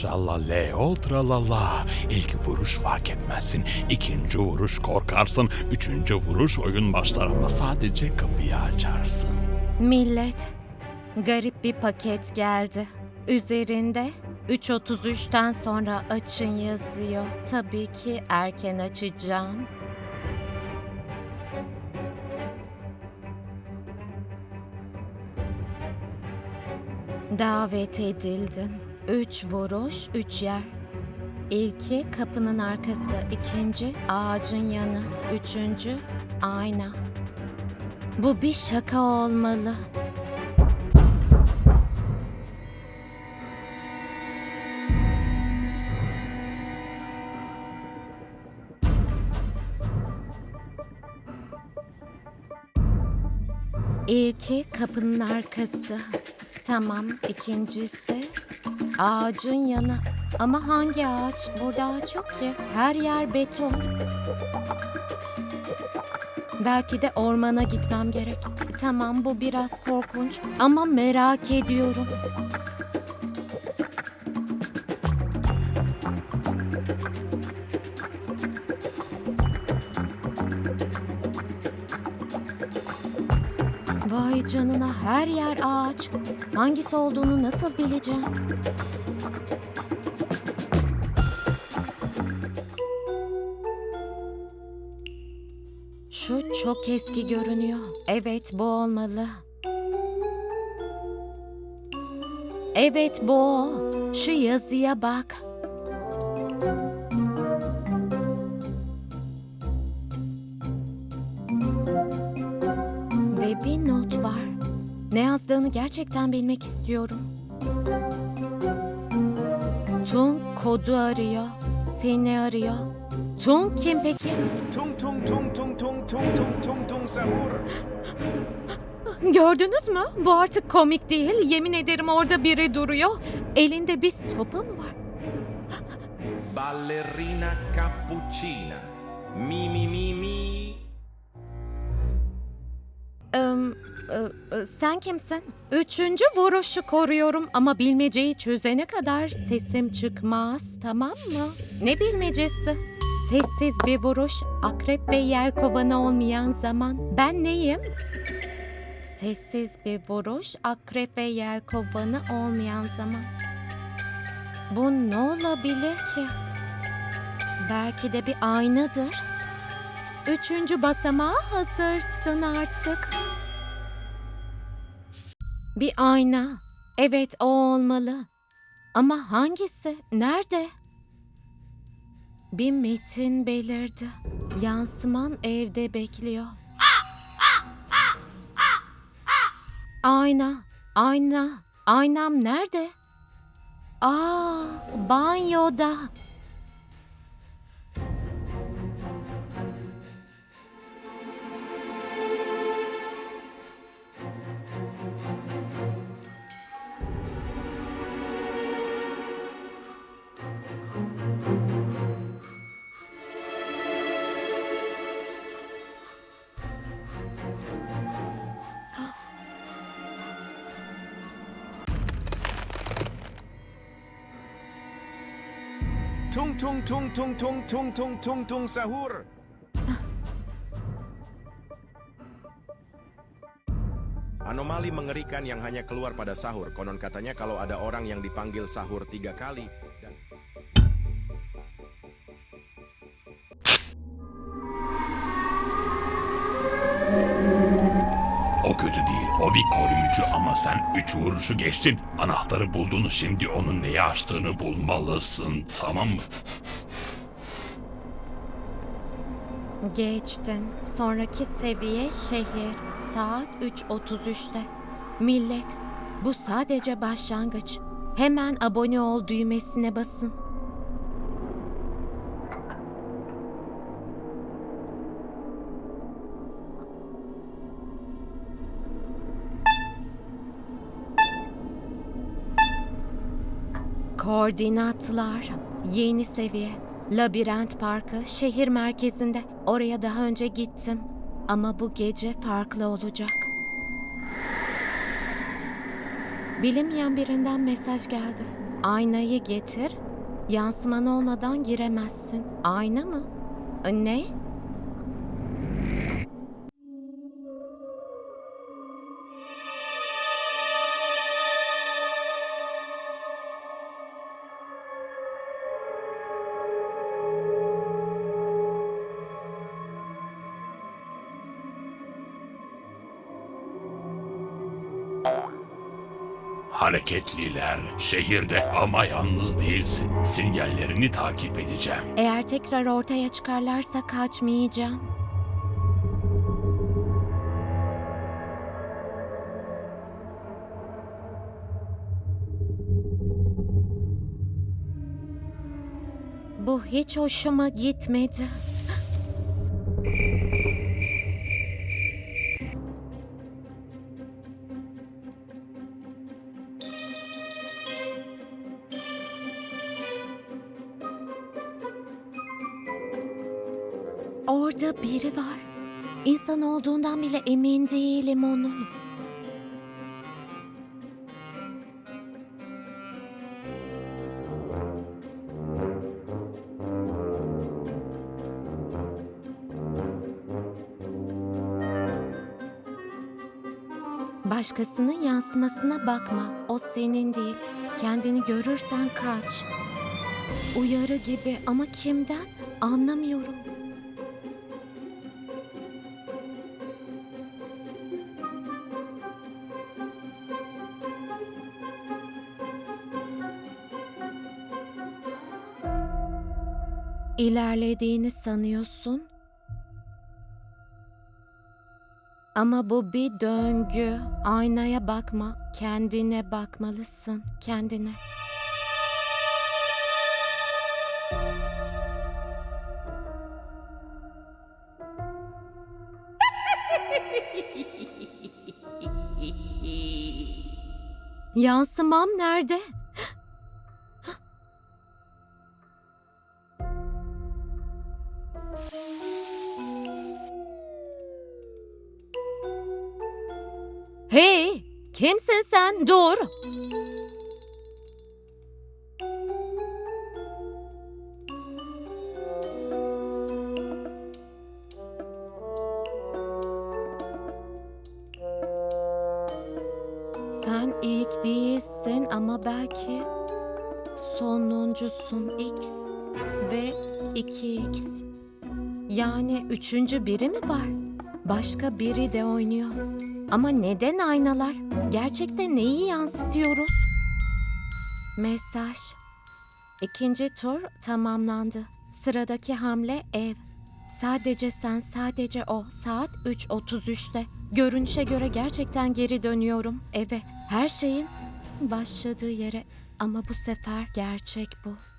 Trallaleo tralala. İlk vuruş fark etmezsin. ikinci vuruş korkarsın. Üçüncü vuruş oyun başlar ama sadece kapıyı açarsın. Millet, garip bir paket geldi. Üzerinde 3.33'ten sonra açın yazıyor. Tabii ki erken açacağım. Davet edildin. Üç vuruş, üç yer. İlki kapının arkası, ikinci ağacın yanı, üçüncü ayna. Bu bir şaka olmalı. İlki kapının arkası. Tamam, ikincisi ağacın yanı. Ama hangi ağaç? Burada ağaç yok ki. Her yer beton. Belki de ormana gitmem gerek. Tamam bu biraz korkunç ama merak ediyorum. Vay canına her yer ağaç. Hangisi olduğunu nasıl bileceğim? Şu çok eski görünüyor. Evet bu olmalı. Evet bu. Şu yazıya bak. Ve bir not var. Ne yazdığını gerçekten bilmek istiyorum. Tung kodu arıyor. Seni arıyor. Tung kim peki? Tung tung tung tung tung tung tung tung tung sahur. Gördünüz mü? Bu artık komik değil. Yemin ederim orada biri duruyor. Elinde bir sopa mı var? Ballerina cappuccina. Mi mi mi mi. Sen kimsin? Üçüncü vuruşu koruyorum ama bilmeceyi çözene kadar sesim çıkmaz tamam mı? Ne bilmecesi? Sessiz bir vuruş, akrep ve yelkovanı olmayan zaman. Ben neyim? Sessiz bir vuruş, akrep ve yelkovanı olmayan zaman. Bu ne olabilir ki? Belki de bir aynadır. Üçüncü basamağa hazırsın artık. Bir ayna. Evet o olmalı. Ama hangisi? Nerede? Bir metin belirdi. Yansıman evde bekliyor. Ayna, ayna, aynam nerede? Aa, banyoda. Tung tung tung tung tung tung tung tung tung sahur. Anomali mengerikan yang hanya keluar pada sahur. Konon katanya kalau ada orang yang dipanggil sahur tiga kali kötü değil. O bir koruyucu ama sen üç vuruşu geçtin. Anahtarı buldun. Şimdi onun neyi açtığını bulmalısın. Tamam mı? Geçtim. Sonraki seviye şehir. Saat 3.33'te. Millet, bu sadece başlangıç. Hemen abone ol düğmesine basın. Koordinatlar. Yeni seviye. Labirent Parkı şehir merkezinde. Oraya daha önce gittim. Ama bu gece farklı olacak. Bilinmeyen birinden mesaj geldi. Aynayı getir. Yansıman olmadan giremezsin. Ayna mı? Ne? Hareketliler şehirde ama yalnız değilsin. Sinyallerini takip edeceğim. Eğer tekrar ortaya çıkarlarsa kaçmayacağım. Bu hiç hoşuma gitmedi. Orada biri var. İnsan olduğundan bile emin değilim onun. Başkasının yansımasına bakma. O senin değil. Kendini görürsen kaç. Uyarı gibi ama kimden? Anlamıyorum. İlerlediğini sanıyorsun. Ama bu bir döngü. Aynaya bakma, kendine bakmalısın, kendine. Yansımam nerede? Hey, kimsin sen? Dur. Sen ilk değilsin ama belki sonuncusun X ve 2X. Yani üçüncü biri mi var? Başka biri de oynuyor. Ama neden aynalar? Gerçekten neyi yansıtıyoruz? Mesaj. İkinci tur tamamlandı. Sıradaki hamle ev. Sadece sen, sadece o. Saat 3.33'te. Görünüşe göre gerçekten geri dönüyorum eve. Her şeyin başladığı yere. Ama bu sefer gerçek bu.